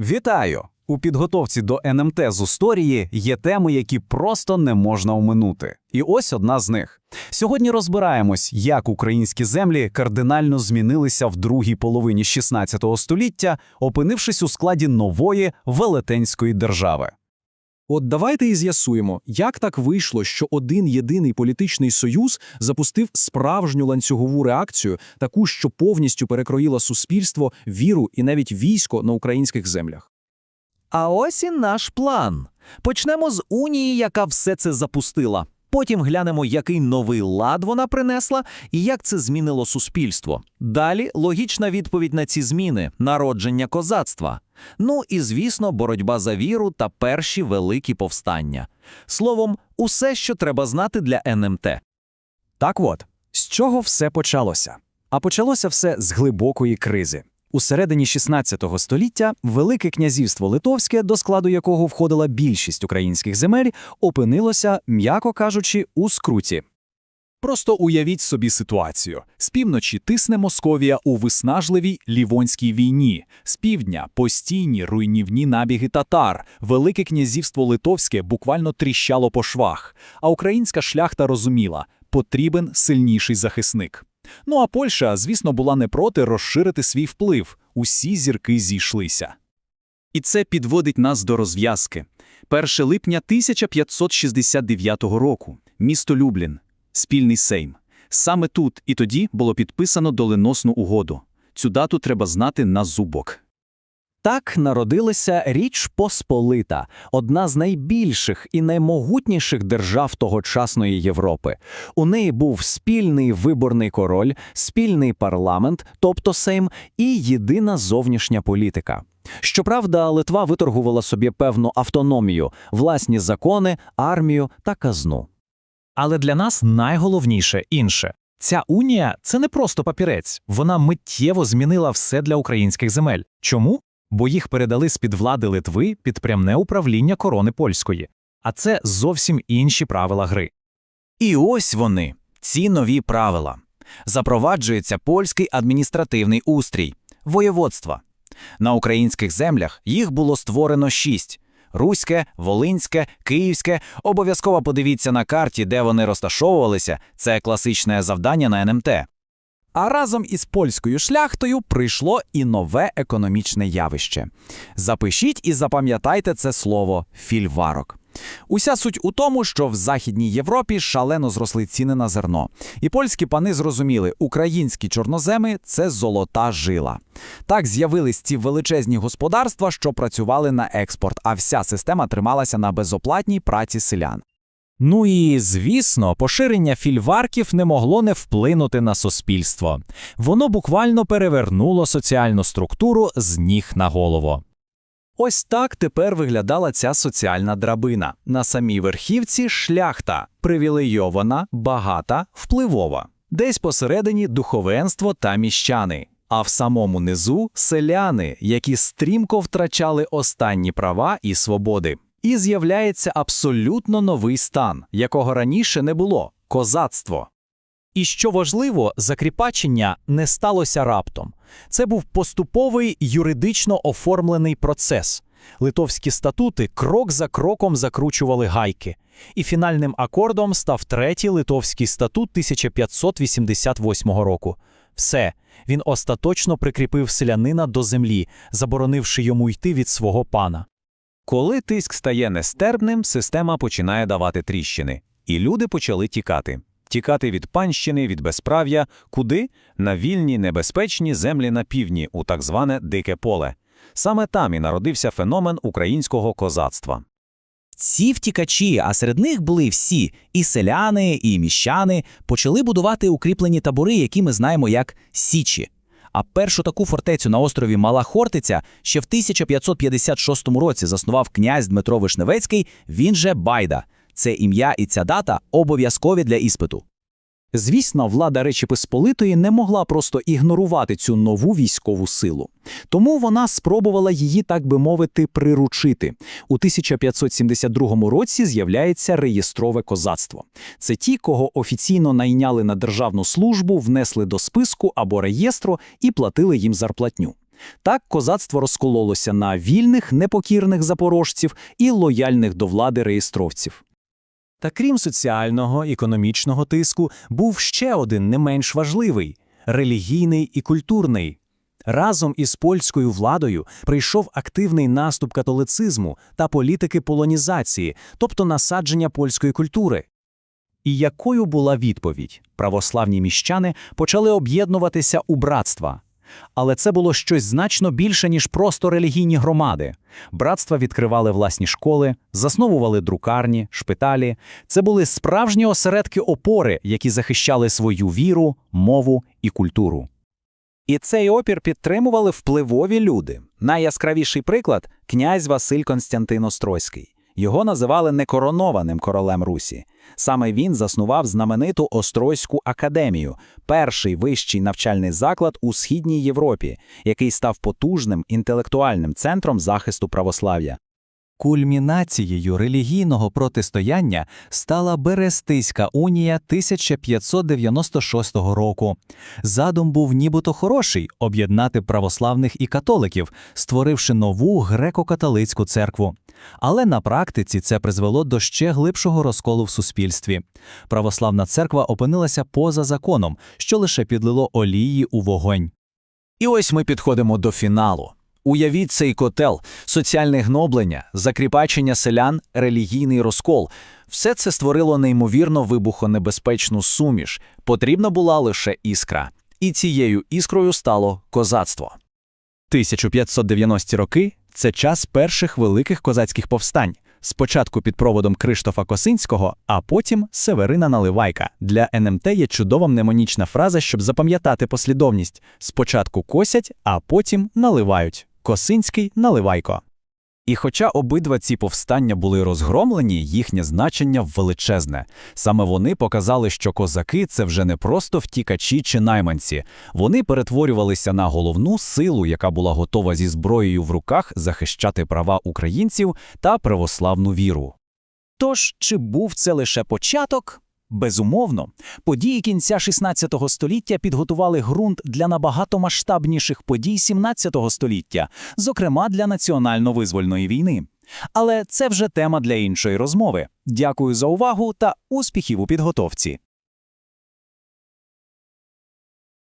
Вітаю! У підготовці до НМТ з історії є теми, які просто не можна оминути. І ось одна з них. Сьогодні розбираємось, як українські землі кардинально змінилися в другій половині 16 століття, опинившись у складі нової велетенської держави. От давайте і з'ясуємо, як так вийшло, що один єдиний політичний союз запустив справжню ланцюгову реакцію, таку, що повністю перекроїла суспільство, віру і навіть військо на українських землях. А ось і наш план. Почнемо з унії, яка все це запустила. Потім глянемо, який новий лад вона принесла і як це змінило суспільство. Далі логічна відповідь на ці зміни народження козацтва. Ну і, звісно, боротьба за віру та перші великі повстання. Словом, усе, що треба знати для НМТ. Так от, з чого все почалося? А почалося все з глибокої кризи. У середині 16 століття Велике князівство Литовське, до складу якого входила більшість українських земель, опинилося, м'яко кажучи, у скруті. Просто уявіть собі ситуацію. З півночі тисне Московія у виснажливій Лівонській війні, з півдня постійні руйнівні набіги татар, Велике князівство Литовське буквально тріщало по швах, а українська шляхта розуміла – потрібен сильніший захисник. Ну а Польща, звісно, була не проти розширити свій вплив. Усі зірки зійшлися. І це підводить нас до розв'язки. 1 липня 1569 року. Місто Люблін. Спільний сейм. Саме тут і тоді було підписано доленосну угоду. Цю дату треба знати на зубок. Так народилася Річ Посполита, одна з найбільших і наймогутніших держав тогочасної Європи. У неї був спільний виборний король, спільний парламент, тобто Сейм, і єдина зовнішня політика. Щоправда, Литва виторгувала собі певну автономію, власні закони, армію та казну. Але для нас найголовніше інше. Ця унія це не просто папірець, вона миттєво змінила все для українських земель. Чому? Бо їх передали з-під влади Литви під прямне управління корони польської. А це зовсім інші правила гри. І ось вони, ці нові правила. Запроваджується польський адміністративний устрій воєводства. На українських землях їх було створено шість: Руське, Волинське, Київське. Обов'язково подивіться на карті, де вони розташовувалися. Це класичне завдання на НМТ. А разом із польською шляхтою прийшло і нове економічне явище. Запишіть і запам'ятайте це слово фільварок. Уся суть у тому, що в Західній Європі шалено зросли ціни на зерно. І польські пани зрозуміли, українські чорноземи це золота жила. Так з'явились ці величезні господарства, що працювали на експорт, а вся система трималася на безоплатній праці селян. Ну і, звісно, поширення фільварків не могло не вплинути на суспільство. Воно буквально перевернуло соціальну структуру з ніг на голову. Ось так тепер виглядала ця соціальна драбина. На самій верхівці шляхта, привілейована, багата, впливова. Десь посередині духовенство та міщани. А в самому низу селяни, які стрімко втрачали останні права і свободи. І з'являється абсолютно новий стан, якого раніше не було козацтво. І що важливо, закріпачення не сталося раптом. Це був поступовий юридично оформлений процес. Литовські статути крок за кроком закручували гайки, і фінальним акордом став третій литовський статут 1588 року. Все, він остаточно прикріпив селянина до землі, заборонивши йому йти від свого пана. Коли тиск стає нестерпним, система починає давати тріщини, і люди почали тікати. Тікати від панщини, від безправ'я, куди? На вільні, небезпечні землі на півдні, у так зване дике поле. Саме там і народився феномен українського козацтва. Ці втікачі, а серед них були всі і селяни, і міщани, почали будувати укріплені табори, які ми знаємо як Січі. А першу таку фортецю на острові Мала Хортиця ще в 1556 році заснував князь Дмитро Вишневецький, він же Байда. Це ім'я і ця дата обов'язкові для іспиту. Звісно, влада Речі Посполитої не могла просто ігнорувати цю нову військову силу. Тому вона спробувала її, так би мовити, приручити. У 1572 році з'являється реєстрове козацтво. Це ті, кого офіційно найняли на державну службу, внесли до списку або реєстру і платили їм зарплатню. Так козацтво розкололося на вільних, непокірних запорожців і лояльних до влади реєстровців. Та крім соціального, економічного тиску, був ще один не менш важливий релігійний і культурний. Разом із польською владою прийшов активний наступ католицизму та політики полонізації, тобто насадження польської культури. І якою була відповідь? Православні міщани почали об'єднуватися у братства. Але це було щось значно більше, ніж просто релігійні громади. Братства відкривали власні школи, засновували друкарні, шпиталі. Це були справжні осередки опори, які захищали свою віру, мову і культуру. І цей опір підтримували впливові люди. Найяскравіший приклад князь Василь Константин Острозький. Його називали некоронованим королем Русі. Саме він заснував знамениту Острозьку академію, перший вищий навчальний заклад у східній Європі, який став потужним інтелектуальним центром захисту православ'я. Кульмінацією релігійного протистояння стала Берестейська унія 1596 року. Задум був нібито хороший об'єднати православних і католиків, створивши нову греко-католицьку церкву. Але на практиці це призвело до ще глибшого розколу в суспільстві. Православна церква опинилася поза законом, що лише підлило олії у вогонь. І ось ми підходимо до фіналу. Уявіть цей котел, соціальне гноблення, закріпачення селян, релігійний розкол. Все це створило неймовірно вибухонебезпечну суміш. Потрібна була лише іскра. І цією іскрою стало козацтво. 1590-ті роки це час перших великих козацьких повстань. Спочатку під проводом Криштофа Косинського, а потім Северина Наливайка. Для НМТ є чудова мнемонічна фраза, щоб запам'ятати послідовність: спочатку косять, а потім наливають. Косинський Наливайко. І хоча обидва ці повстання були розгромлені, їхнє значення величезне. Саме вони показали, що козаки це вже не просто втікачі чи найманці. Вони перетворювалися на головну силу, яка була готова зі зброєю в руках захищати права українців та православну віру. Тож, чи був це лише початок? Безумовно, події кінця XVI століття підготували ґрунт для набагато масштабніших подій XVII століття, зокрема для національно-визвольної війни. Але це вже тема для іншої розмови. Дякую за увагу та успіхів у підготовці.